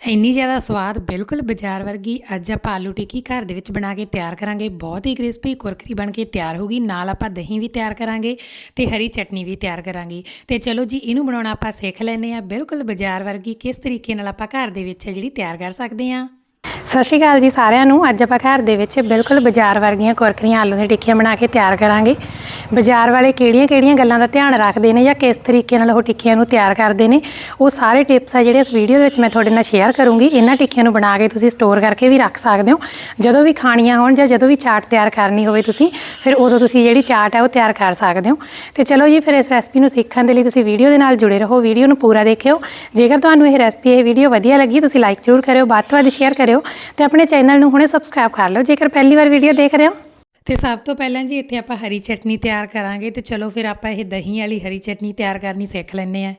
ਇੰਨੀ ਜ਼ਿਆਦਾ ਸਵਾਦ, ਬਿਲਕੁਲ ਬਾਜ਼ਾਰ ਵਰਗੀ ਅੱਜ ਆਪਾਂ ਆਲੂ ਟਿੱਕੀ ਘਰ ਦੇ ਵਿੱਚ ਬਣਾ ਕੇ ਤਿਆਰ ਕਰਾਂਗੇ। ਬਹੁਤ ਹੀ ਕ੍ਰਿਸਪੀ ਕੁਰਕਰੀ ਬਣ ਕੇ ਤਿਆਰ ਹੋਗੀ ਨਾਲ ਆਪਾਂ ਦਹੀਂ ਵੀ ਤਿਆਰ ਕਰਾਂਗੇ ਤੇ ਹਰੀ ਚਟਨੀ ਵੀ ਤਿਆਰ ਕਰਾਂਗੇ। ਤੇ ਚਲੋ ਜੀ, ਇਹਨੂੰ ਬਣਾਉਣਾ ਆਪਾਂ ਸਿੱਖ ਲੈਂਦੇ ਆ ਬਿਲਕੁਲ ਬਾਜ਼ਾਰ ਵਰਗੀ ਕਿਸ ਤਰੀਕੇ ਨਾਲ ਆਪਾਂ ਘਰ ਦੇ ਵਿੱਚ ਜਿਹੜੀ ਤਿਆਰ ਕਰ ਸਕਦੇ ਆ ਸਤਿ ਸ਼੍ਰੀ ਅਕਾਲ ਜੀ ਸਾਰਿਆਂ ਨੂੰ। ਅੱਜ ਆਪਾਂ ਘਰ ਦੇ ਵਿੱਚ ਬਿਲਕੁਲ ਬਾਜ਼ਾਰ ਵਰਗੀਆਂ ਕੁਰਕਰੀਆਂ, ਆਲੂ ਦੀਆਂ ਟਿੱਕੀਆਂ ਬਣਾ ਕੇ ਤਿਆਰ ਕਰਾਂਗੇ। ਬਾਜ਼ਾਰ ਵਾਲੇ ਕਿਹੜੀਆਂ-ਕਿਹੜੀਆਂ ਗੱਲਾਂ ਦਾ ਧਿਆਨ ਰੱਖਦੇ ਨੇ ਜਾਂ ਕਿਸ ਤਰੀਕੇ ਨਾਲ ਉਹ ਟਿੱਕੀਆਂ ਨੂੰ ਤਿਆਰ ਕਰਦੇ ਨੇ, ਉਹ ਸਾਰੇ ਟਿਪਸ ਆ ਜਿਹੜੇ ਇਸ ਵੀਡੀਓ ਦੇ ਵਿੱਚ ਮੈਂ ਤੁਹਾਡੇ ਨਾਲ ਸ਼ੇਅਰ ਕਰੂੰਗੀ। ਇਹਨਾਂ ਟਿੱਕੀਆਂ ਨੂੰ ਬਣਾ ਕੇ ਤੁਸੀਂ ਸਟੋਰ ਕਰਕੇ ਵੀ ਰੱਖ ਸਕਦੇ ਹੋ। ਜਦੋਂ ਵੀ ਖਾਣੀਆਂ ਹੋਣ ਜਾਂ ਜਦੋਂ ਵੀ ਚਾਟ ਤਿਆਰ ਕਰਨੀ ਹੋਵੇ ਤੁਸੀਂ, ਫਿਰ ਉਦੋਂ ਤੁਸੀਂ ਜਿਹੜੀ ਚਾਟ ਹੈ ਉਹ ਤਿਆਰ ਕਰ ਸਕਦੇ ਹੋ। ਤੇ ਚਲੋ ਜੀ, ਫਿਰ ਇਸ ਰੈਸਪੀ ਨੂੰ ਸਿੱਖਣ ਦੇ ਲਈ ਤੁਸੀਂ ਵੀਡੀਓ ਦੇ ਨਾਲ ਜੁੜੇ ਰਹੋ। ਵੀਡੀਓ ਨੂੰ ਪੂਰਾ ਦੇਖਿਓ। ਜੇਕਰ ਤੁਹਾਨੂੰ ਇਹ ਰੈਸਪੀ ਇਹ ਵੀਡੀਓ ਵਧੀਆ ਲੱਗੀ, ਤੁਸੀਂ ਲਾਈਕ ਜ਼ਰੂਰ ਕਰਿਓ। ਵੱਧ ਤੋਂ ਵੱਧ ਸ਼ੇਅਰ ਕਰਿਓ। ਤੇ ਆਪਣੇ ਚੈਨਲ ਨੂੰ ਹੁਣੇ ਸਬਸਕ੍ਰਾਈਬ ਕਰ ਲਓ ਜੇਕਰ ਪਹਿਲੀ ਵਾਰ ਵੀਡੀਓ ਦੇਖ ਰਹੇ ਹੋ। ਤੇ ਸਭ ਤੋਂ ਪਹਿਲਾਂ ਜੀ ਇੱਥੇ ਆਪਾਂ ਹਰੀ ਚਟਨੀ ਤਿਆਰ ਕਰਾਂਗੇ ਤੇ ਚਲੋ ਫਿਰ ਆਪਾਂ ਇਹ ਦਹੀਂ ਵਾਲੀ ਹਰੀ ਚਟਨੀ ਤਿਆਰ ਕਰਨੀ ਸਿੱਖ ਲੈਂਦੇ ਆ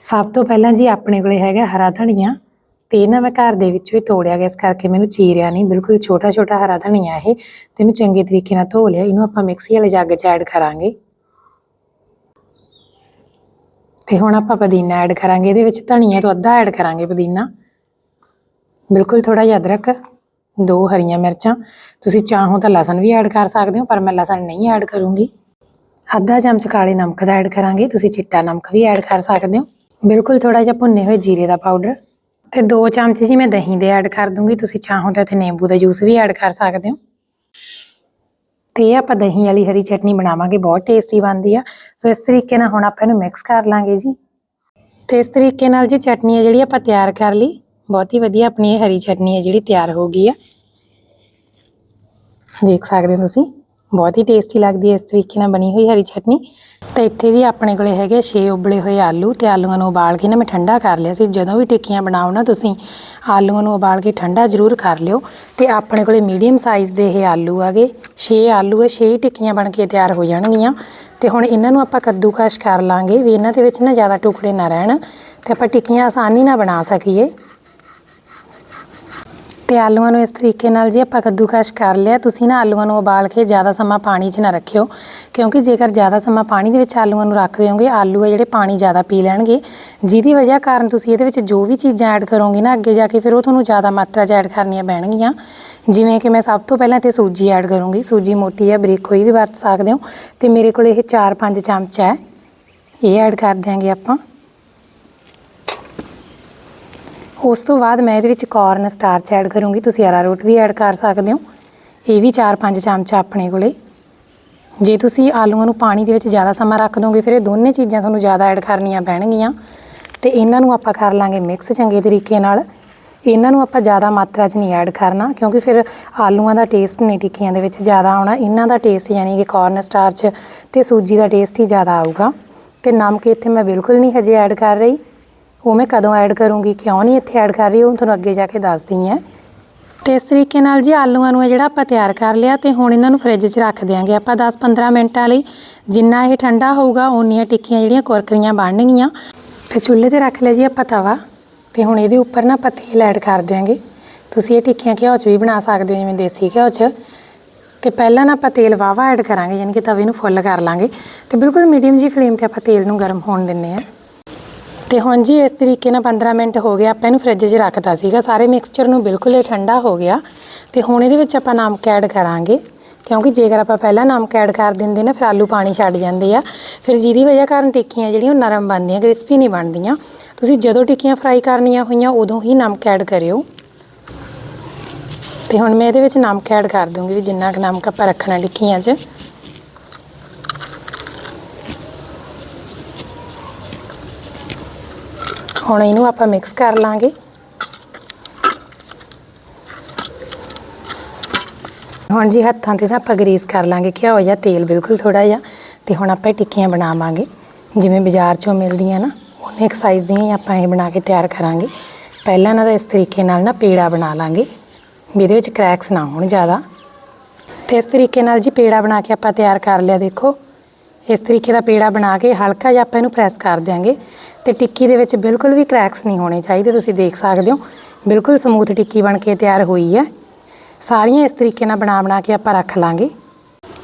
ਸਭ ਤੋਂ ਪਹਿਲਾਂ ਜੀ ਆਪਣੇ ਕੋਲੇ ਹੈਗਾ ਹਰਾ ਧਨੀਆ ਤੇ ਨਾ ਮੈਂ ਘਰ ਦੇ ਵਿੱਚੋਂ ਹੀ ਤੋੜਿਆ ਗਿਆ ਇਸ ਕਰਕੇ ਮੈਨੂੰ ਚੀਰਿਆ ਨਹੀਂ ਬਿਲਕੁਲ ਛੋਟਾ ਛੋਟਾ ਹਰਾ ਧਨੀਆ ਇਹ ਤੇ ਇਹਨੂੰ ਚੰਗੇ ਤਰੀਕੇ ਨਾਲ ਧੋ ਲਿਆ ਇਹਨੂੰ ਆਪਾਂ ਮਿਕਸੀ ਵਾਲੇ ਜੱਗ 'ਚ ਐਡ ਕਰਾਂਗੇ। ਤੇ ਹੁਣ ਆਪਾਂ ਪੁਦੀਨਾ ਐਡ ਕਰਾਂਗੇ ਇਹਦੇ ਵਿੱਚ ਧਨੀਆ ਤੋਂ ਅੱਧਾ ਐਡ ਕਰਾਂਗੇ ਪੁਦੀਨਾ। ਬਿਲਕੁਲ ਥੋੜਾ ਜਿਹਾ ਅਦਰਕ, ਦੋ ਹਰੀਆਂ ਮਿਰਚਾਂ। ਤੁਸੀਂ ਚਾਹੋ ਤਾਂ ਲਸਣ ਵੀ ਐਡ ਕਰ ਸਕਦੇ ਹੋ, ਪਰ ਮੈਂ ਲਸਣ ਨਹੀਂ ਐਡ ਕਰੂੰਗੀ। ਅੱਧਾ ਚਮਚ ਕਾਲੇ ਨਮਕ ਦਾ ਐਡ ਕਰਾਂਗੇ, ਤੁਸੀਂ ਚਿੱਟਾ ਨਮਕ ਵੀ ਐਡ ਕਰ ਸਕਦੇ ਹੋ। ਬਿਲਕੁਲ ਥੋੜਾ ਜਿਹਾ ਭੁੰਨੇ ਹੋਏ ਜੀਰੇ ਦਾ ਪਾਊਡਰ ਤੇ ਦੋ ਚਮਚ ਜੀ ਮੈਂ ਦਹੀਂ ਦੇ ਐਡ ਕਰ ਦੂੰਗੀ, ਤੁਸੀਂ ਚਾਹੋ ਤਾਂ ਇੱਥੇ ਨਿੰਬੂ ਦਾ ਜੂਸ ਵੀ ਐਡ ਕਰ ਸਕਦੇ ਹੋ। ਤੇ ਇਹ ਆਪਾਂ ਦਹੀਂ ਵਾਲੀ ਹਰੀ ਚਟਨੀ ਬਣਾਵਾਂਗੇ, ਬਹੁਤ ਟੇਸਟੀ ਬਣਦੀ ਆ। ਸੋ ਇਸ ਤਰੀਕੇ ਨਾਲ ਹੁਣ ਆਪਾਂ ਇਹਨੂੰ ਮਿਕਸ ਕਰ ਲਾਂਗੇ ਜੀ। ਤੇ ਇਸ ਤਰੀਕੇ ਨਾਲ ਜੀ ਚਟਨੀ ਹੈ ਜਿਹੜੀ ਆਪਾਂ ਤਿਆਰ ਕਰ ਲਈ ਬਹੁਤ ਹੀ ਵਧੀਆ ਆਪਣੀ ਇਹ ਹਰੀ ਚਟਨੀ ਹੈ ਜਿਹੜੀ ਤਿਆਰ ਹੋ ਗਈ ਆ ਦੇਖ ਸਕਦੇ ਹੋ ਤੁਸੀਂ, ਬਹੁਤ ਹੀ ਟੇਸਟੀ ਲੱਗਦੀ ਹੈ ਇਸ ਤਰੀਕੇ ਨਾਲ ਬਣੀ ਹੋਈ ਹਰੀ ਚਟਨੀ। ਤਾਂ ਇੱਥੇ ਜੀ ਆਪਣੇ ਕੋਲੇ ਹੈਗੇ 6 ਉਬਲੇ ਹੋਏ ਆਲੂ ਤੇ ਆਲੂਆਂ ਨੂੰ ਉਬਾਲ ਕੇ ਨਾ ਮੈਂ ਠੰਡਾ ਕਰ ਲਿਆ ਸੀ। ਜਦੋਂ ਵੀ ਟਿੱਕੀਆਂ ਬਣਾਓ ਨਾ ਤੁਸੀਂ, ਆਲੂਆਂ ਨੂੰ ਉਬਾਲ ਕੇ ਠੰਡਾ ਜ਼ਰੂਰ ਕਰ ਲਿਓ। ਤੇ ਆਪਣੇ ਕੋਲੇ ਮੀਡੀਅਮ ਸਾਈਜ਼ ਦੇ ਇਹ ਆਲੂ ਆਗੇ 6 ਆਲੂ ਹੈ 6 ਟਿੱਕੀਆਂ ਬਣ ਕੇ ਤਿਆਰ ਹੋ ਜਾਣਗੀਆਂ। ਤੇ ਹੁਣ ਇਹਨਾਂ ਨੂੰ ਆਪਾਂ ਕੱਦੂਕਸ਼ ਕਰ ਲਾਂਗੇ, ਵੀ ਇਹਨਾਂ ਦੇ ਵਿੱਚ ਨਾ ਜ਼ਿਆਦਾ ਟੁਕੜੇ ਨਾ ਰਹਿਣ। ਤੇ ਆਪਾਂ ਟਿੱਕੀਆਂ ਆਸਾਨੀ ਨਾਲ ਬਣਾ ਸਕੀਏ। ਤੇ ਆਲੂਆਂ ਨੂੰ ਇਸ ਤਰੀਕੇ ਨਾਲ ਜੀ ਆਪਾਂ ਕੱਦੂਕਸ਼ ਕਰ ਲਿਆ। ਤੁਸੀਂ ਨਾ ਆਲੂਆਂ ਨੂੰ ਉਬਾਲ ਕੇ ਜ਼ਿਆਦਾ ਸਮਾਂ ਪਾਣੀ 'ਚ ਨਾ ਰੱਖਿਓ, ਕਿਉਂਕਿ ਜੇਕਰ ਜ਼ਿਆਦਾ ਸਮਾਂ ਪਾਣੀ ਦੇ ਵਿੱਚ ਆਲੂਆਂ ਨੂੰ ਰੱਖ ਦਿਓਗੇ ਆਲੂ ਆ ਜਿਹੜੇ ਪਾਣੀ ਜ਼ਿਆਦਾ ਪੀ ਲੈਣਗੇ। ਜਿਹਦੀ ਵਜ੍ਹਾ ਕਾਰਨ ਤੁਸੀਂ ਇਹਦੇ ਵਿੱਚ ਜੋ ਵੀ ਚੀਜ਼ਾਂ ਐਡ ਕਰੋਗੇ ਨਾ, ਅੱਗੇ ਜਾ ਕੇ ਫਿਰ ਉਹ ਤੁਹਾਨੂੰ ਜ਼ਿਆਦਾ ਮਾਤਰਾ 'ਚ ਐਡ ਕਰਨੀਆਂ ਪੈਣਗੀਆਂ। ਜਿਵੇਂ ਕਿ ਮੈਂ ਸਭ ਤੋਂ ਪਹਿਲਾਂ ਤੇ ਸੂਜੀ ਐਡ ਕਰੂੰਗੀ। ਸੂਜੀ ਮੋਟੀ ਹੈ ਬਰੀਕ ਹੋਈ ਵੀ ਵਰਤ ਸਕਦੇ ਹੋ। ਤੇ ਮੇਰੇ ਕੋਲ ਇਹ 4-5 ਚਮਚ ਹੈ। ਇਹ ਐਡ ਕਰ ਦਿਆਂਗੇ ਆਪਾਂ। ਉਸ ਤੋਂ ਬਾਅਦ ਮੈਂ ਇਹਦੇ ਵਿੱਚ ਕਾਰਨ ਸਟਾਰਚ ਐਡ ਕਰੂੰਗੀ। ਤੁਸੀਂ ਅਰਾਰੋਟ ਵੀ ਐਡ ਕਰ ਸਕਦੇ ਹੋ। ਇਹ ਵੀ 4-5 ਚਮਚ ਆਪਣੇ ਕੋਲੇ। ਜੇ ਤੁਸੀਂ ਆਲੂਆਂ ਨੂੰ ਪਾਣੀ ਦੇ ਵਿੱਚ ਜ਼ਿਆਦਾ ਸਮਾਂ ਰੱਖ ਦੋਗੇ, ਫਿਰ ਇਹ ਦੋਨੇ ਚੀਜ਼ਾਂ ਤੁਹਾਨੂੰ ਜ਼ਿਆਦਾ ਐਡ ਕਰਨੀਆਂ ਪੈਣਗੀਆਂ। ਤੇ ਇਹਨਾਂ ਨੂੰ ਆਪਾਂ ਕਰ ਲਾਂਗੇ ਮਿਕਸ ਚੰਗੇ ਤਰੀਕੇ ਨਾਲ। ਇਹਨਾਂ ਨੂੰ ਆਪਾਂ ਜ਼ਿਆਦਾ ਮਾਤਰਾ 'ਚ ਨਹੀਂ ਐਡ ਕਰਨਾ, ਕਿਉਂਕਿ ਫਿਰ ਆਲੂਆਂ ਦਾ ਟੇਸਟ ਨਹੀਂ ਟਿੱਕੀਆਂ ਦੇ ਵਿੱਚ ਜ਼ਿਆਦਾ ਆਉਣਾ। ਇਹਨਾਂ ਦਾ ਟੇਸਟ ਯਾਨੀ ਕਿ ਕਾਰਨ ਸਟਾਰਚ ਤੇ ਸੂਜੀ ਦਾ ਟੇਸਟ ਹੀ ਜ਼ਿਆਦਾ ਆਊਗਾ। ਤੇ ਨਮਕ ਇੱਥੇ ਮੈਂ ਬਿਲਕੁਲ ਨਹੀਂ ਹਜੇ ਐਡ ਕਰ ਰਹੀ। ਉਹ ਮੈਂ ਕਦੋਂ ਐਡ ਕਰੂੰਗੀ, ਕਿਉਂ ਨਹੀਂ ਇੱਥੇ ਐਡ ਕਰ ਰਹੀ, ਉਹ ਤੁਹਾਨੂੰ ਅੱਗੇ ਜਾ ਕੇ ਦੱਸਦੀ ਹਾਂ। ਤੇ ਇਸ ਤਰੀਕੇ ਨਾਲ ਜੀ ਆਲੂਆਂ ਨੂੰ ਇਹ ਜਿਹੜਾ ਆਪਾਂ ਤਿਆਰ ਕਰ ਲਿਆ ਤੇ ਹੁਣ ਇਹਨਾਂ ਨੂੰ ਫ੍ਰਿਜ 'ਚ ਰੱਖ ਦਿਆਂਗੇ। ਆਪਾਂ 10-15 ਮਿੰਟਾਂ ਲਈ ਜਿੰਨਾ ਇਹ ਠੰਡਾ ਹੋਊਗਾ ਓਨੀਆਂ ਟਿੱਕੀਆਂ ਜਿਹੜੀਆਂ ਕੁਰਕਰੀਆਂ ਬਣਨਗੀਆਂ। ਤੇ ਚੁੱਲ੍ਹੇ ਤੇ ਰੱਖ ਲਿਆ ਜੀ ਆਪਾਂ ਤਵਾ। ਤੇ ਹੁਣ ਇਹਦੇ ਉੱਪਰ ਨਾ ਆਪਾਂ ਤੇਲ ਐਡ ਕਰ ਦਿਆਂਗੇ। ਤੁਸੀਂ ਇਹ ਟਿੱਕੀਆਂ ਘਿਓ 'ਚ ਵੀ ਬਣਾ ਸਕਦੇ ਹੋ, ਜਿਵੇਂ ਦੇਸੀ ਘਿਓ 'ਚ। ਤੇ ਪਹਿਲਾਂ ਨਾ ਆਪਾਂ ਤੇਲ ਵਾਵਾ ਐਡ ਕਰਾਂਗੇ, ਯਾਨੀ ਕਿ ਤਵੇ ਨੂੰ ਫੁੱਲ ਕਰ ਲਾਂਗੇ। ਤੇ ਬਿਲਕੁਲ ਮੀਡੀਅਮ ਜੀ ਫਲੇਮ ਤੇ ਆਪਾਂ ਤੇਲ ਨੂੰ ਗਰਮ ਹੋਣ ਦਿੰਨੇ ਆ ਤੇ ਹੁਣ ਜੀ ਇਸ ਤਰੀਕੇ ਨਾਲ 15 ਮਿੰਟ ਹੋ ਗਏ, ਆਪਾਂ ਇਹਨੂੰ ਫ੍ਰਿਜ 'ਚ ਰੱਖਤਾ ਸੀਗਾ। ਸਾਰੇ ਮਿਕਸਚਰ ਨੂੰ ਬਿਲਕੁਲ ਹੀ ਠੰਡਾ ਹੋ ਗਿਆ। ਤੇ ਹੁਣ ਇਹਦੇ ਵਿੱਚ ਆਪਾਂ ਨਮਕ ਐਡ ਕਰਾਂਗੇ। ਕਿਉਂਕਿ ਜੇਕਰ ਆਪਾਂ ਪਹਿਲਾਂ ਨਮਕ ਐਡ ਕਰ ਦਿੰਦੇ ਨਾ, ਫਿਰ ਆਲੂ ਪਾਣੀ ਛੱਡ ਜਾਂਦੇ ਆ। ਫਿਰ ਜਿਹਦੀ ਵਜ੍ਹਾ ਕਾਰਨ ਟਿੱਕੀਆਂ ਜਿਹੜੀਆਂ, ਉਹ ਨਰਮ ਬਣਦੀਆਂ ਕ੍ਰਿਸਪੀ ਨਹੀਂ ਬਣਦੀਆਂ। ਤੁਸੀਂ ਜਦੋਂ ਟਿੱਕੀਆਂ ਫਰਾਈ ਕਰਨੀਆਂ ਹੋਈਆਂ, ਉਦੋਂ ਹੀ ਨਮਕ ਐਡ ਕਰਿਓ। ਤੇ ਹੁਣ ਮੈਂ ਇਹਦੇ ਵਿੱਚ ਨਮਕ ਐਡ ਕਰ ਦੂੰਗੀ ਵੀ ਜਿੰਨਾ ਕੁ ਨਮਕ ਆਪਾਂ ਰੱਖਣਾ ਟਿੱਕੀਆਂ 'ਚ। ਹੁਣ ਇਹਨੂੰ ਆਪਾਂ ਮਿਕਸ ਕਰ ਲਾਂਗੇ। ਹੁਣ ਜੀ ਹੱਥਾਂ ਤੇ ਨਾ ਆਪਾਂ ਗਰੀਸ ਕਰ ਲਾਂਗੇ ਘਿਓ ਜਾਂ ਤੇਲ ਬਿਲਕੁਲ ਥੋੜਾ ਜਿਹਾ, ਤੇ ਹੁਣ ਆਪਾਂ ਇਹ ਟਿੱਕੀਆਂ ਬਣਾਵਾਂਗੇ। ਜਿਵੇਂ ਬਾਜ਼ਾਰ 'ਚੋਂ ਮਿਲਦੀਆਂ ਨਾ, ਉਹਨੇ ਇੱਕ ਸਾਈਜ਼ ਦੀਆਂ ਹੀ ਆਪਾਂ ਇਹ ਬਣਾ ਕੇ ਤਿਆਰ ਕਰਾਂਗੇ। ਪਹਿਲਾਂ ਇਹਨਾਂ ਦਾ ਇਸ ਤਰੀਕੇ ਨਾਲ ਨਾ ਪੇੜਾ ਬਣਾ ਲਾਂਗੇ ਜਿਹਦੇ ਵਿੱਚ ਕ੍ਰੈਕਸ ਨਾ ਹੋਣ ਜ਼ਿਆਦਾ। ਤੇ ਇਸ ਤਰੀਕੇ ਨਾਲ ਜੀ ਪੇੜਾ ਬਣਾ ਕੇ ਆਪਾਂ ਤਿਆਰ ਕਰ ਲਿਆ, ਦੇਖੋ। ਇਸ ਤਰੀਕੇ ਦਾ ਪੇੜਾ ਬਣਾ ਕੇ ਹਲਕਾ ਜਿਹਾ ਆਪਾਂ ਇਹਨੂੰ ਪ੍ਰੈਸ ਕਰ ਦਿਆਂਗੇ ਤੇ ਟਿੱਕੀ ਦੇ ਵਿੱਚ ਬਿਲਕੁਲ ਵੀ ਕ੍ਰੈਕਸ ਨਹੀਂ ਹੋਣੇ ਚਾਹੀਦੇ, ਤੁਸੀਂ ਦੇਖ ਸਕਦੇ ਹੋ। ਬਿਲਕੁਲ ਸਮੂਥ ਟਿੱਕੀ ਬਣ ਕੇ ਤਿਆਰ ਹੋਈ ਹੈ। ਸਾਰੀਆਂ ਇਸ ਤਰੀਕੇ ਨਾਲ ਬਣਾ ਬਣਾ ਕੇ ਆਪਾਂ ਰੱਖ ਲਾਂਗੇ।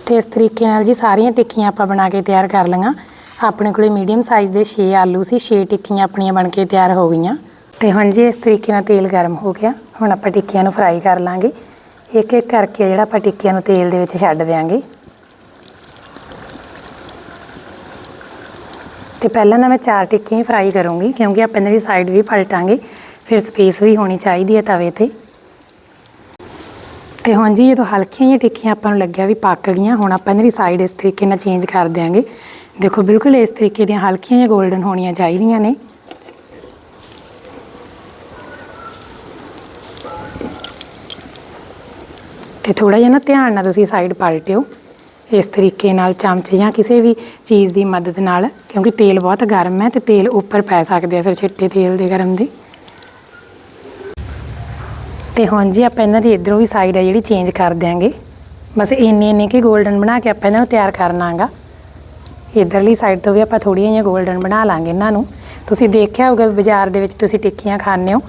ਤੇ ਇਸ ਤਰੀਕੇ ਨਾਲ ਜੀ ਸਾਰੀਆਂ ਟਿੱਕੀਆਂ ਆਪਾਂ ਬਣਾ ਕੇ ਤਿਆਰ ਕਰ ਲਈਆਂ। ਆਪਣੇ ਕੋਲੇ ਮੀਡੀਅਮ ਸਾਈਜ਼ ਦੇ 6 ਆਲੂ ਸੀ 6 ਟਿੱਕੀਆਂ ਆਪਣੀਆਂ ਬਣ ਕੇ ਤਿਆਰ ਹੋ ਗਈਆਂ। ਤੇ ਹੁਣ ਜੀ ਇਸ ਤਰੀਕੇ ਨਾਲ ਤੇਲ ਗਰਮ ਹੋ ਗਿਆ। ਹੁਣ ਆਪਾਂ ਟਿੱਕੀਆਂ ਨੂੰ ਫਰਾਈ ਕਰ ਲਾਂਗੇ। ਇੱਕ ਇੱਕ ਕਰਕੇ ਜਿਹੜਾ ਆਪਾਂ ਟਿੱਕੀਆਂ ਨੂੰ ਤੇਲ ਦੇ ਵਿੱਚ ਛੱਡ ਦਿਆਂਗੇ। ਤੇ ਪਹਿਲਾਂ ਨਾ ਮੈਂ ਚਾਰ ਟਿੱਕੀਆਂ ਹੀ ਫਰਾਈ ਕਰੂੰਗੀ, ਕਿਉਂਕਿ ਆਪਾਂ ਇਹਨਾਂ ਦੀ ਸਾਈਡ ਵੀ ਪਲਟਾਂਗੇ, ਫਿਰ ਸਪੇਸ ਵੀ ਹੋਣੀ ਚਾਹੀਦੀ ਹੈ ਤਵੇ ਤੇ। ਤੇ ਹੁਣ ਜੀ ਜਦੋਂ ਹਲਕੀਆਂ ਜਿਹੀਆਂ ਟਿੱਕੀਆਂ ਆਪਾਂ ਨੂੰ ਲੱਗਿਆ ਵੀ ਪੱਕ ਗਈਆਂ, ਹੁਣ ਆਪਾਂ ਇਹਨਾਂ ਦੀ ਸਾਈਡ ਇਸ ਤਰੀਕੇ ਨਾਲ ਚੇਂਜ ਕਰ ਦਿਆਂਗੇ। ਦੇਖੋ, ਬਿਲਕੁਲ ਇਸ ਤਰੀਕੇ ਦੀਆਂ ਹਲਕੀਆਂ ਜਿਹੀਆਂ 골ਡਨ ਹੋਣੀਆਂ ਚਾਹੀਦੀਆਂ ਨੇ। ਤੇ ਥੋੜਾ ਜਿਹਾ ਨਾ ਧਿਆਨ ਨਾਲ ਤੁਸੀਂ ਸਾਈਡ ਪਲਟਿਓ। ਇਸ ਤਰੀਕੇ ਨਾਲ ਚਮਚ ਜਾਂ ਕਿਸੇ ਵੀ ਚੀਜ਼ ਦੀ ਮਦਦ ਨਾਲ, ਕਿਉਂਕਿ ਤੇਲ ਬਹੁਤ ਗਰਮ ਹੈ ਤੇ ਤੇਲ ਉੱਪਰ ਪੈ ਸਕਦੇ ਆ ਫਿਰ ਛਿੱਟੇ ਤੇਲ ਦੇ ਗਰਮ ਦੇ। ਤੇ ਹੁਣ ਜੀ ਆਪਾਂ ਇਹਨਾਂ ਦੀ ਇਧਰੋਂ ਵੀ ਸਾਈਡ ਆ ਜਿਹੜੀ ਚੇਂਜ ਕਰ ਦਿਆਂਗੇ। ਬਸ ਇੰਨੇ ਇੰਨੇ ਕਿ 골ਡਨ ਬਣਾ ਕੇ ਆਪਾਂ ਇਹਨਾਂ ਨੂੰ ਤਿਆਰ ਕਰਨਾਗਾ ਇਧਰਲੀ ਸਾਈਡ ਤੋਂ ਵੀ ਆਪਾਂ ਥੋੜੀਆਂ ਜਿਹੀਆਂ 골ਡਨ ਬਣਾ ਲਾਂਗੇ ਇਹਨਾਂ ਨੂੰ। ਤੁਸੀਂ ਦੇਖਿਆ ਹੋਊਗਾ ਬਾਜ਼ਾਰ ਦੇ ਵਿੱਚ ਤੁਸੀਂ ਟਿੱਕੀਆਂ ਖਾਣੇ ਹੋ।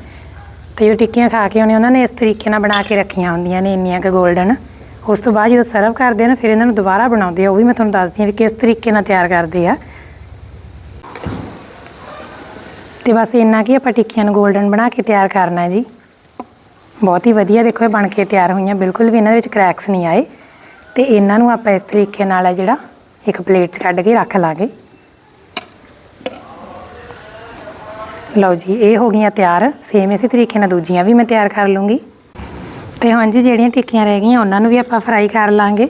ਤੇ ਇਹ ਟਿੱਕੀਆਂ ਖਾ ਕੇ ਆਉਣੇ ਉਹਨਾਂ ਨੇ ਇਸ ਤਰੀਕੇ ਨਾਲ ਬਣਾ ਕੇ ਰੱਖੀਆਂ ਹੁੰਦੀਆਂ ਨੇ ਇੰਨੀਆਂ ਕਿ 골ਡਨ ਉਸ ਤੋਂ ਬਾਅਦ ਜਦੋਂ ਸਰਵ ਕਰਦੇ ਆ ਨਾ, ਫਿਰ ਇਹਨਾਂ ਨੂੰ ਦੁਬਾਰਾ ਬਣਾਉਂਦੇ ਆ, ਉਹ ਵੀ ਮੈਂ ਤੁਹਾਨੂੰ ਦੱਸਦੀ ਆ ਵੀ ਕਿਸ ਤਰੀਕੇ ਨਾਲ ਤਿਆਰ ਕਰਦੇ ਆ। ਤੇ ਬਸ ਇੰਨਾ ਕੀ, ਆਪਾਂ ਟਿੱਕੀਆਂ ਨੂੰ 골ਡਨ ਬਣਾ ਕੇ ਤਿਆਰ ਕਰਨਾ ਹੈ ਜੀ। ਬਹੁਤ ਹੀ ਵਧੀਆ ਦੇਖੋ, ਇਹ ਬਣ ਕੇ ਤਿਆਰ ਹੋਈਆਂ, ਬਿਲਕੁਲ ਵੀ ਇਹਨਾਂ ਦੇ ਵਿੱਚ ਕ੍ਰੈਕਸ ਨਹੀਂ ਆਏ। ਤੇ ਇਹਨਾਂ ਨੂੰ ਆਪਾਂ ਇਸ ਤਰੀਕੇ ਨਾਲ ਹੈ ਜਿਹੜਾ ਇੱਕ ਪਲੇਟ 'ਚ ਕੱਢ ਕੇ ਰੱਖ ਲਾਂਗੇ। ਲਓ ਜੀ, ਇਹ ਹੋ ਗਈਆਂ ਤਿਆਰ। ਸੇਮ ਇਸੇ ਤਰੀਕੇ ਨਾਲ ਦੂਜੀਆਂ ਵੀ ਮੈਂ ਤਿਆਰ ਕਰ ਲੂੰਗੀ। ਤੇ ਹਾਂਜੀ, ਜਿਹੜੀਆਂ ਟਿੱਕੀਆਂ ਰਹਿ ਗਈਆਂ, ਉਹਨਾਂ ਨੂੰ ਵੀ ਆਪਾਂ ਫਰਾਈ ਕਰ ਲਾਂਗੇ।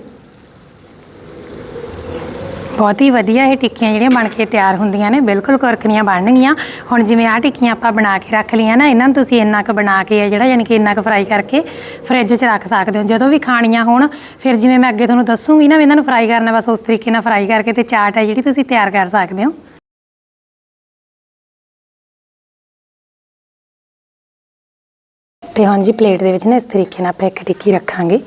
ਬਹੁਤ ਹੀ ਵਧੀਆ ਇਹ ਟਿੱਕੀਆਂ ਜਿਹੜੀਆਂ ਬਣ ਕੇ ਤਿਆਰ ਹੁੰਦੀਆਂ ਨੇ, ਬਿਲਕੁਲ ਕੁਰਕਰੀਆਂ ਬਣਨਗੀਆਂ। ਹੁਣ ਜਿਵੇਂ ਆਹ ਟਿੱਕੀਆਂ ਆਪਾਂ ਬਣਾ ਕੇ ਰੱਖ ਲਈਆਂ ਨਾ, ਇਹਨਾਂ ਨੂੰ ਤੁਸੀਂ ਇੰਨਾ ਕੁ ਬਣਾ ਕੇ ਹੈ ਜਿਹੜਾ, ਯਾਨੀ ਕਿ ਇੰਨਾ ਕੁ ਫਰਾਈ ਕਰਕੇ ਫ੍ਰਿਜ 'ਚ ਰੱਖ ਸਕਦੇ ਹੋ। ਜਦੋਂ ਵੀ ਖਾਣੀਆਂ ਹੋਣ, ਫਿਰ ਜਿਵੇਂ ਮੈਂ ਅੱਗੇ ਤੁਹਾਨੂੰ ਦੱਸੂਗੀ ਨਾ ਇਹਨਾਂ ਨੂੰ ਫਰਾਈ ਕਰਨਾ ਬਸ ਉਸ ਤਰੀਕੇ ਨਾਲ ਫਰਾਈ ਕਰਕੇ ਤੇ ਚਾਟ ਹੈ ਜਿਹੜੀ ਤੁਸੀਂ ਤਿਆਰ ਕਰ ਸਕਦੇ ਹੋ। ਤੇ ਹਾਂਜੀ ਪਲੇਟ ਦੇ ਵਿੱਚ ਨਾ ਇਸ ਤਰੀਕੇ ਨਾਲ ਆਪਾਂ ਇੱਕ ਟਿੱਕੀ ਰੱਖਾਂਗੇ।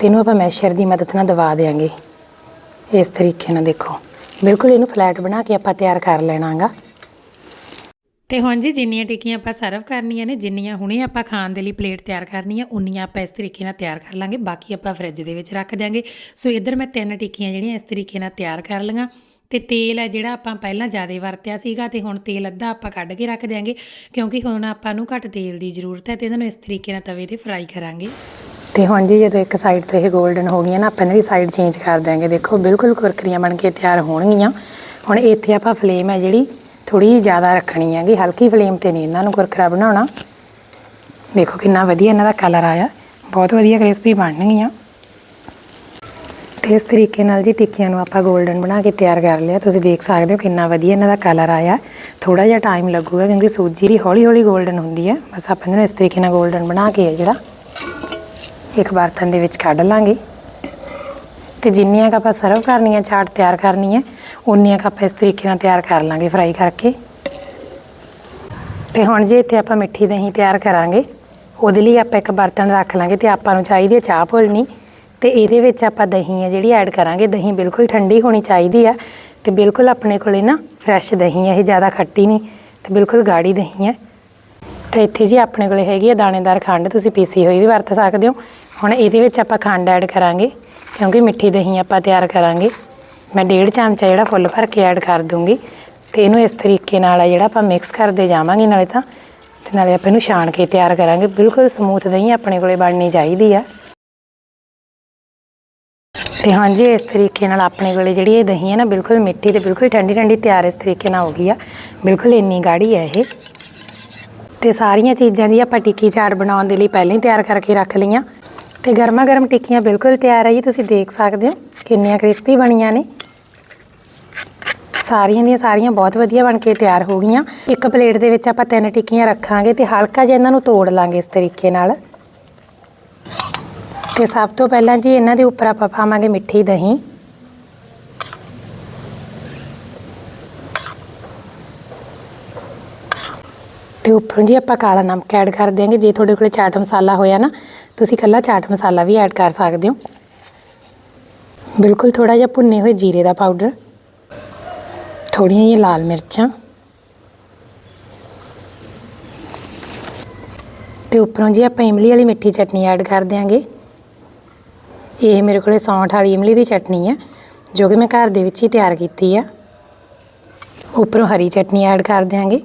ਤੇ ਇਹਨੂੰ ਆਪਾਂ ਮੈਸ਼ਰ ਦੀ ਮਦਦ ਨਾਲ ਦਬਾ ਦੇਾਂਗੇ ਇਸ ਤਰੀਕੇ ਨਾਲ ਦੇਖੋ। ਬਿਲਕੁਲ ਇਹਨੂੰ ਫਲੈਟ ਬਣਾ ਕੇ ਆਪਾਂ ਤਿਆਰ ਕਰ ਲੈਣਾਗਾ। ਤੇ ਹੁਣ ਜੀ ਜਿੰਨੀਆਂ ਟਿੱਕੀਆਂ ਆਪਾਂ ਸਰਵ ਕਰਨੀਆਂ ਨੇ, ਜਿੰਨੀਆਂ ਹੁਣੇ ਆਪਾਂ ਖਾਣ ਦੇ ਲਈ ਪਲੇਟ ਤਿਆਰ ਕਰਨੀ ਆ ਉਨੀਆਂ ਆਪਾਂ ਇਸ ਤਰੀਕੇ ਨਾਲ ਤਿਆਰ ਕਰ ਲਾਂਗੇ। ਬਾਕੀ ਆਪਾਂ ਫ੍ਰਿਜ ਦੇ ਵਿੱਚ ਰੱਖ ਦਿਆਂਗੇ। ਸੋ ਇੱਧਰ ਮੈਂ ਤਿੰਨ ਟਿੱਕੀਆਂ ਜਿਹੜੀਆਂ ਇਸ ਤਰੀਕੇ ਨਾਲ ਤਿਆਰ ਕਰ ਲਈਆਂ। ਤੇ ਤੇਲ ਹੈ ਜਿਹੜਾ ਆਪਾਂ ਪਹਿਲਾਂ ਜ਼ਿਆਦਾ ਵਰਤਿਆ ਸੀਗਾ ਤੇ ਹੁਣ ਤੇਲ ਅੱਧਾ ਆਪਾਂ ਕੱਢ ਕੇ ਰੱਖ ਦਿਆਂਗੇ, ਕਿਉਂਕਿ ਹੁਣ ਆਪਾਂ ਨੂੰ ਘੱਟ ਤੇਲ ਦੀ ਜ਼ਰੂਰਤ ਹੈ ਤੇ ਇਹਨਾਂ ਨੂੰ ਇਸ ਤਰੀਕੇ ਨਾਲ ਤਵੇ ਤੇ ਫਰਾਈ ਕਰਾਂਗੇ। ਤੇ ਹੁਣ ਜੀ ਜਦੋਂ ਇੱਕ ਸਾਈਡ ਤੋਂ ਇਹ 골ਡਨ ਹੋ ਗਈਆਂ ਨਾ, ਆਪਾਂ ਇਹਨਾਂ ਦੀ ਸਾਈਡ ਚੇਂਜ ਕਰ ਦਿਆਂਗੇ। ਦੇਖੋ, ਬਿਲਕੁਲ ਕੁਰਕਰੀਆਂ ਬਣ ਕੇ ਤਿਆਰ ਹੋਣਗੀਆਂ। ਹੁਣ ਇੱਥੇ ਆਪਾਂ ਫਲੇਮ ਹੈ ਜਿਹੜੀ ਥੋੜੀ ਜਿਹੀ ਜ਼ਿਆਦਾ ਰੱਖਣੀ ਹੈਗੀ, ਹਲਕੀ ਫਲੇਮ ਤੇ ਨਹੀਂ ਇਹਨਾਂ ਨੂੰ ਕੁਰਕਰਾ ਬਣਾਉਣਾ। ਦੇਖੋ ਕਿੰਨਾ ਵਧੀਆ ਇਹਨਾਂ ਦਾ ਕਲਰ ਆਇਆ। ਬਹੁਤ ਵਧੀਆ ਕ੍ਰਿਸਪੀ ਬਣਨਗੀਆਂ। ਇਸ ਤਰੀਕੇ ਨਾਲ ਜੀ ਟਿੱਕੀਆਂ ਨੂੰ ਆਪਾਂ 골ਡਨ ਬਣਾ ਕੇ ਤਿਆਰ ਕਰ ਲਿਆ। ਤੁਸੀਂ ਦੇਖ ਸਕਦੇ ਹੋ ਕਿੰਨਾ ਵਧੀਆ ਇਹਨਾਂ ਦਾ ਕਲਰ ਆਇਆ। ਥੋੜਾ ਜਿਹਾ ਟਾਈਮ ਲੱਗੂਗਾ ਕਿਉਂਕਿ ਸੂਜੀ ਦੀ ਹੌਲੀ ਹੌਲੀ 골ਡਨ ਹੁੰਦੀ ਹੈ। ਬਸ ਆਪਾਂ ਇਹਨੂੰ ਇਸ ਤਰੀਕੇ ਨਾਲ 골ਡਨ ਬਣਾ ਕੇ ਜਿਹੜਾ ਇੱਕ ਬਰਤਨ ਦੇ ਵਿੱਚ ਕੱਢ ਲਾਂਗੇ। ਤੇ ਜਿੰਨੀਆਂ ਕ ਆਪਾਂ ਸਰਵ ਕਰਨੀਆਂ, ਚਾਟ ਤਿਆਰ ਕਰਨੀ ਹੈ, ਉਨੀਆਂ ਕ ਆਪਾਂ ਇਸ ਤਰੀਕੇ ਨਾਲ ਤਿਆਰ ਕਰ ਲਾਂਗੇ ਫਰਾਈ ਕਰਕੇ। ਤੇ ਹੁਣ ਜੇ ਇੱਥੇ ਆਪਾਂ ਮਿੱਠੀ ਦਹੀਂ ਤਿਆਰ ਕਰਾਂਗੇ, ਉਹਦੇ ਲਈ ਆਪਾਂ ਇੱਕ ਬਰਤਨ ਰੱਖ ਲਾਂਗੇ ਤੇ ਆਪਾਂ ਨੂੰ ਚਾਹੀਦੀ ਹੈ ਚਾਹ ਭੁੱਲਣੀ ਤੇ ਇਹਦੇ ਵਿੱਚ ਆਪਾਂ ਦਹੀਂ ਹੈ ਜਿਹੜੀ ਐਡ ਕਰਾਂਗੇ, ਦਹੀਂ ਬਿਲਕੁਲ ਠੰਡੀ ਹੋਣੀ ਚਾਹੀਦੀ ਆ ਤੇ ਬਿਲਕੁਲ ਆਪਣੇ ਕੋਲੇ ਨਾ ਫਰੈਸ਼ ਦਹੀਂ ਹੈ ਇਹ ਜ਼ਿਆਦਾ ਖੱਟੀ ਨਹੀਂ ਤੇ ਬਿਲਕੁਲ ਗਾੜੀ ਦਹੀਂ ਹੈ ਤੇ ਇੱਥੇ ਜੀ ਆਪਣੇ ਕੋਲੇ ਹੈਗੀ ਆ ਦਾਣੇਦਾਰ ਖੰਡ, ਤੁਸੀਂ ਪੀਸੀ ਹੋਈ ਵੀ ਵਰਤ ਸਕਦੇ ਹੋ। ਹੁਣ ਇਹਦੇ ਵਿੱਚ ਆਪਾਂ ਖੰਡ ਐਡ ਕਰਾਂਗੇ, ਕਿਉਂਕਿ ਮਿੱਠੀ ਦਹੀਂ ਆਪਾਂ ਤਿਆਰ ਕਰਾਂਗੇ। ਮੈਂ ਡੇਢ ਚਮਚਾ ਜਿਹੜਾ ਫੁੱਲ ਭਰ ਕੇ ਐਡ ਕਰ ਦੂੰਗੀ ਤੇ ਇਹਨੂੰ ਇਸ ਤਰੀਕੇ ਨਾਲ ਆ ਜਿਹੜਾ ਆਪਾਂ ਮਿਕਸ ਕਰਦੇ ਜਾਵਾਂਗੇ ਨਾਲੇ ਤਾਂ, ਤੇ ਨਾਲੇ ਆਪਾਂ ਇਹਨੂੰ ਛਾਣ ਕੇ ਤਿਆਰ ਕਰਾਂਗੇ। ਬਿਲਕੁਲ ਸਮੂਥ ਦਹੀਂ ਆਪਣੇ ਕੋਲੇ ਬਣਨੀ ਚਾਹੀਦੀ ਆ। ਤੇ ਹਾਂਜੀ, ਇਸ ਤਰੀਕੇ ਨਾਲ ਆਪਣੇ ਕੋਲੇ ਜਿਹੜੀ ਇਹ ਦਹੀਂ ਹੈ ਨਾ, ਬਿਲਕੁਲ ਮਿੱਠੀ ਤੇ ਬਿਲਕੁਲ ਠੰਡੀ ਠੰਡੀ ਤਿਆਰ ਇਸ ਤਰੀਕੇ ਨਾਲ ਹੋ ਗਈ ਆ। ਬਿਲਕੁਲ ਇੰਨੀ ਗਾੜੀ ਹੈ ਇਹ। ਤੇ ਸਾਰੀਆਂ ਚੀਜ਼ਾਂ ਦੀ ਆਪਾਂ ਟਿੱਕੀ ਚਾਟ ਬਣਾਉਣ ਦੇ ਲਈ ਪਹਿਲਾਂ ਹੀ ਤਿਆਰ ਕਰਕੇ ਰੱਖ ਲਈਆਂ। ਤੇ ਗਰਮਾ ਗਰਮ ਟਿੱਕੀਆਂ ਬਿਲਕੁਲ ਤਿਆਰ ਹੈ ਜੀ, ਤੁਸੀਂ ਦੇਖ ਸਕਦੇ ਹੋ ਕਿੰਨੀਆਂ ਕ੍ਰਿਸਪੀ ਬਣੀਆਂ ਨੇ। ਸਾਰੀਆਂ ਦੀਆਂ ਸਾਰੀਆਂ ਬਹੁਤ ਵਧੀਆ ਬਣ ਕੇ ਤਿਆਰ ਹੋ ਗਈਆਂ। ਇੱਕ ਪਲੇਟ ਦੇ ਵਿੱਚ ਆਪਾਂ ਤਿੰਨ ਟਿੱਕੀਆਂ ਰੱਖਾਂਗੇ ਤੇ ਹਲਕਾ ਜਿਹਾ ਇਹਨਾਂ ਨੂੰ ਤੋੜ ਲਾਂਗੇ ਇਸ ਤਰੀਕੇ ਨਾਲ। ਤੇ ਸਭ ਤੋਂ ਪਹਿਲਾਂ ਜੀ ਇਹਨਾਂ ਦੇ ਉੱਪਰ ਆਪਾਂ ਪਾਵਾਂਗੇ ਮਿੱਠੀ ਦਹੀਂ। ਤੇ ਉੱਪਰੋਂ ਜੀ ਆਪਾਂ ਕਾਲਾ ਨਮਕ ਐਡ ਕਰ ਦਿਆਂਗੇ। ਜੇ ਤੁਹਾਡੇ ਕੋਲੇ ਚਾਟ ਮਸਾਲਾ ਹੋਇਆ ਨਾ, ਤੁਸੀਂ ਕੱਲਾ ਚਾਟ ਮਸਾਲਾ ਵੀ ਐਡ ਕਰ ਸਕਦੇ ਹੋ। ਬਿਲਕੁਲ ਥੋੜਾ ਜਿਹਾ ਭੁੰਨੇ ਹੋਏ ਜੀਰੇ ਦਾ ਪਾਊਡਰ ਥੋੜੀਆਂ ਜਿਹੀਆਂ ਲਾਲ ਮਿਰਚਾਂ। ਤੇ ਉੱਪਰੋਂ ਜੀ ਆਪਾਂ ਇਮਲੀ ਵਾਲੀ ਮਿੱਠੀ ਚਟਨੀ ਐਡ ਕਰ ਦਿਆਂਗੇ। ਇਹ ਮੇਰੇ ਕੋਲੇ ਸੌਂਠ ਵਾਲੀ ਇਮਲੀ ਦੀ ਚਟਨੀ ਹੈ ਜੋ ਕਿ ਮੈਂ ਘਰ ਦੇ ਵਿੱਚ ਹੀ ਤਿਆਰ ਕੀਤੀ ਆ। ਉੱਪਰੋਂ ਹਰੀ ਚਟਨੀ ਐਡ ਕਰ ਦਿਆਂਗੇ।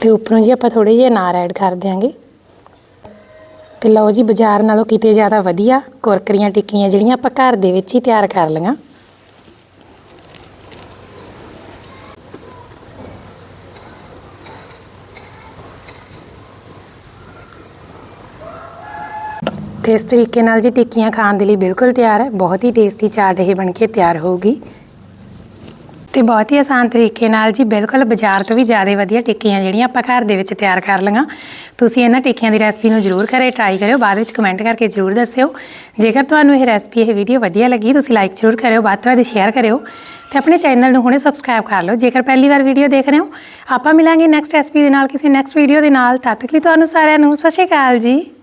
ਤੇ ਉੱਪਰੋਂ ਜੀ ਆਪਾਂ ਥੋੜੇ ਜਿਹਾ ਅਨਾਰ ਐਡ ਕਰ ਦਿਆਂਗੇ। ਤੇ ਲਓ ਜੀ, ਬਾਜ਼ਾਰ ਨਾਲੋਂ ਕਿਤੇ ਜ਼ਿਆਦਾ ਵਧੀਆ ਕੁਰਕਰੀਆਂ ਟਿੱਕੀਆਂ ਜਿਹੜੀਆਂ ਆਪਾਂ ਘਰ ਦੇ ਵਿੱਚ ਹੀ ਤਿਆਰ ਕਰ ਲਈਆਂ। ਤੇ ਇਸ ਤਰੀਕੇ ਨਾਲ ਜੀ ਟਿੱਕੀਆਂ ਖਾਣ ਦੇ ਲਈ ਬਿਲਕੁਲ ਤਿਆਰ ਹੈ ਬਹੁਤ ਹੀ ਟੇਸਟੀ ਚਾਟ ਇਹ ਬਣ ਕੇ ਤਿਆਰ ਹੋਊਗੀ ਤੇ ਬਹੁਤ ਹੀ ਆਸਾਨ ਤਰੀਕੇ ਨਾਲ ਜੀ ਬਿਲਕੁਲ ਬਾਜ਼ਾਰ ਤੋਂ ਵੀ ਜ਼ਿਆਦਾ ਵਧੀਆ ਟਿੱਕੀਆਂ ਜਿਹੜੀਆਂ ਆਪਾਂ ਘਰ ਦੇ ਵਿੱਚ ਤਿਆਰ ਕਰ ਲਈਆਂ ਤੁਸੀਂ ਇਹਨਾਂ ਟਿੱਕੀਆਂ ਦੀ ਰੈਸਪੀ ਨੂੰ ਜ਼ਰੂਰ ਘਰੇ ਟਰਾਈ ਕਰਿਓ ਬਾਅਦ ਵਿੱਚ ਕਮੈਂਟ ਕਰਕੇ ਜ਼ਰੂਰ ਦੱਸਿਓ ਜੇਕਰ ਤੁਹਾਨੂੰ ਇਹ ਰੈਸਪੀ ਇਹ ਵੀਡੀਓ ਵਧੀਆ ਲੱਗੀ ਤੁਸੀਂ ਲਾਈਕ ਜ਼ਰੂਰ ਕਰਿਓ ਵੱਧ ਤੋਂ ਵੱਧ ਸ਼ੇਅਰ ਕਰਿਓ ਤੇ ਆਪਣੇ ਚੈਨਲ ਨੂੰ ਹੁਣੇ ਸਬਸਕ੍ਰਾਈਬ ਕਰ ਲਓ ਜੇਕਰ ਪਹਿਲੀ ਵਾਰ ਵੀਡੀਓ ਦੇਖ ਰਹੇ ਹੋ ਆਪਾਂ ਮਿਲਾਂਗੇ ਨੈਕਸਟ ਰੈਸਪੀ ਦੇ ਨਾਲ ਕਿਸੇ ਨੈਕਸਟ ਵੀਡੀਓ ਦੇ ਨਾਲ ਤਦ ਤੱਕ ਲਈ ਤੁਹਾਨੂੰ ਸਾਰਿਆਂ ਨੂੰ ਸਤਿ ਸ਼੍ਰੀ ਅਕਾਲ ਜੀ